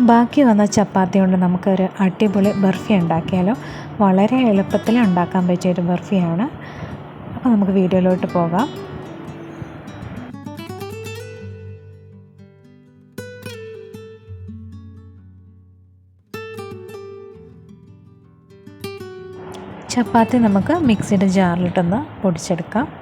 ബാക്കി വന്ന ചപ്പാത്തി കൊണ്ട് നമുക്കൊരു അടിപൊളി ബർഫി ഉണ്ടാക്കിയാലോ. വളരെ എളുപ്പത്തിൽ ഉണ്ടാക്കാൻ പറ്റിയ ഒരു ബർഫിയാണ്. അപ്പോൾ നമുക്ക് വീഡിയോയിലോട്ട് പോകാം. ചപ്പാത്തി നമുക്ക് മിക്സിയുടെ ജാറിലിട്ടൊന്ന് പൊടിച്ചെടുക്കാം.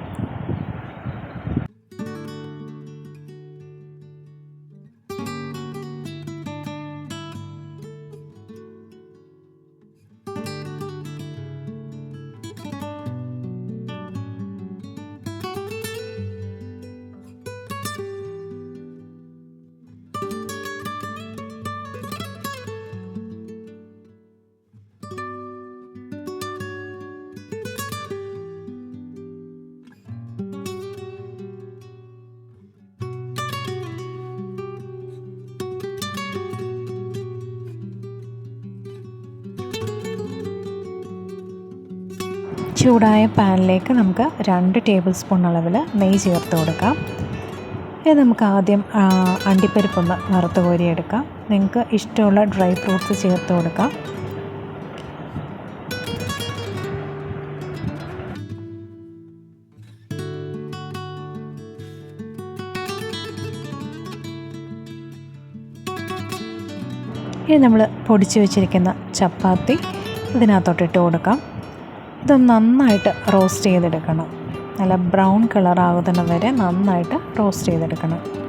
ചൂടായ പാനിലേക്ക് നമുക്ക് രണ്ട് ടേബിൾ സ്പൂൺ അളവിൽ നെയ്യ് ചേർത്ത് കൊടുക്കാം. ഇത് നമുക്ക് ആദ്യം അണ്ടിപ്പരിപ്പൊന്ന് വറുത്ത് കോരിയെടുക്കാം. നിങ്ങൾക്ക് ഇഷ്ടമുള്ള ഡ്രൈ ഫ്രൂട്ട്സ് ചേർത്ത് കൊടുക്കാം. ഇനി നമ്മൾ പൊടിച്ച് വെച്ചിരിക്കുന്ന ചപ്പാത്തി ഇതിനകത്തോട്ട് ഇട്ട് കൊടുക്കാം. ഇത് നന്നായിട്ട് റോസ്റ്റ് ചെയ്തെടുക്കണം. നല്ല ബ്രൗൺ കളർ ആകുന്ന വരെ നന്നായിട്ട് റോസ്റ്റ് ചെയ്തെടുക്കണം.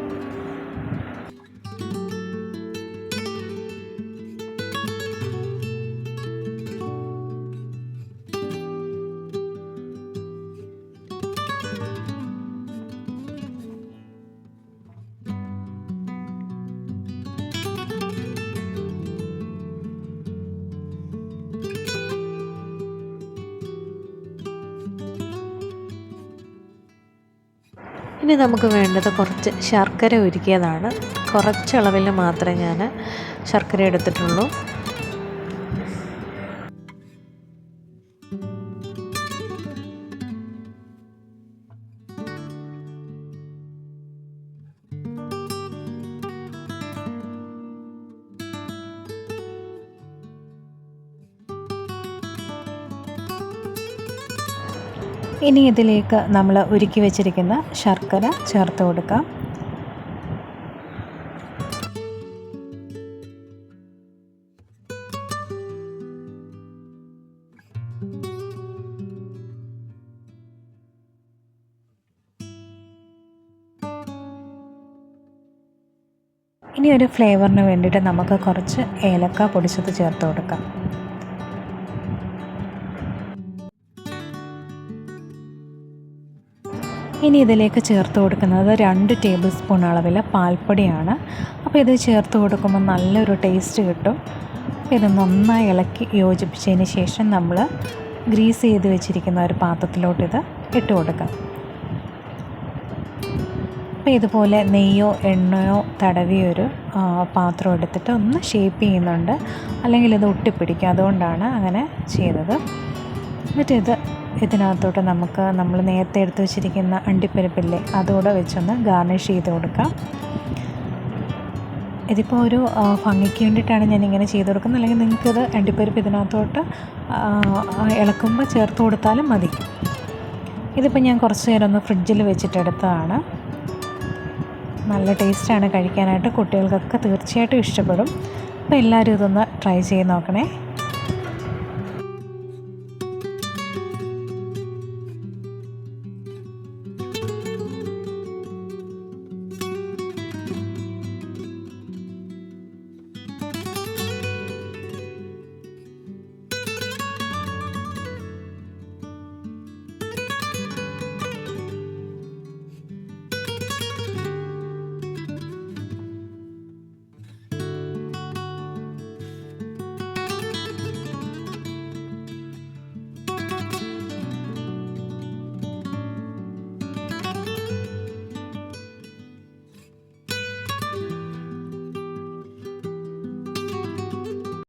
ഇനി നമുക്ക് വേണ്ടത് കുറച്ച് ശർക്കര ഉരുക്കിയതാണ്. കുറച്ചളവിൽ മാത്രമേ ഞാൻ ശർക്കര എടുത്തിട്ടുള്ളൂ. ഇനി ഇതിലേക്ക് നമ്മൾ ഒരുക്കി വെച്ചിരിക്കുന്ന ശർക്കര ചേർത്ത് കൊടുക്കാം. ഇനി ഒരു ഫ്ലേവറിന് വേണ്ടിയിട്ട് നമുക്ക് കുറച്ച് ഏലക്ക പൊടിച്ചത് ചേർത്ത് കൊടുക്കാം. ഇനി ഇതിലേക്ക് ചേർത്ത് കൊടുക്കുന്നത് രണ്ട് ടേബിൾ സ്പൂൺ അളവിൽ പാൽപ്പൊടിയാണ്. അപ്പോൾ ഇത് ചേർത്ത് കൊടുക്കുമ്പോൾ നല്ലൊരു ടേസ്റ്റ് കിട്ടും. ഇത് നന്നായി ഇളക്കി യോജിപ്പിച്ചതിന് ശേഷം നമ്മൾ ഗ്രീസ് ചെയ്ത് വെച്ചിരിക്കുന്ന ഒരു പാത്രത്തിലോട്ട് ഇത് ഇട്ട് കൊടുക്കാം. അപ്പോൾ ഇതുപോലെ നെയ്യോ എണ്ണയോ തടവിയൊരു പാത്രം എടുത്തിട്ട് ഒന്ന് ഷേപ്പ് ചെയ്യുന്നുണ്ട്. അല്ലെങ്കിൽ ഇത് ഒട്ടിപ്പിടിക്കും. അതുകൊണ്ടാണ് അങ്ങനെ ചെയ്തത്. ഇത് ഇതിനകത്തോട്ട് നമുക്ക് നമ്മൾ നേരത്തെ എടുത്തു വെച്ചിരിക്കുന്ന അണ്ടിപ്പരിപ്പില്ലേ അതുകൂടെ വെച്ചൊന്ന് ഗാർണിഷ് ചെയ്ത് കൊടുക്കാം. ഇതിപ്പോൾ ഒരു ഭംഗിക്ക് വേണ്ടിയിട്ടാണ് ഞാനിങ്ങനെ ചെയ്ത് കൊടുക്കുന്നത്. അല്ലെങ്കിൽ നിങ്ങൾക്കിത് അണ്ടിപ്പരിപ്പ് ഇതിനകത്തോട്ട് ഇളക്കുമ്പോൾ ചേർത്ത് കൊടുത്താലും മതി. ഇതിപ്പോൾ ഞാൻ കുറച്ച് നേരം ഒന്ന് ഫ്രിഡ്ജിൽ വെച്ചിട്ടെടുത്തതാണ് നല്ല ടേസ്റ്റാണ് കഴിക്കാനായിട്ട്. കുട്ടികൾക്കൊക്കെ തീർച്ചയായിട്ടും ഇഷ്ടപ്പെടും. അപ്പോൾ എല്ലാവരും ഇതൊന്ന് ട്രൈ ചെയ്ത് നോക്കണേ.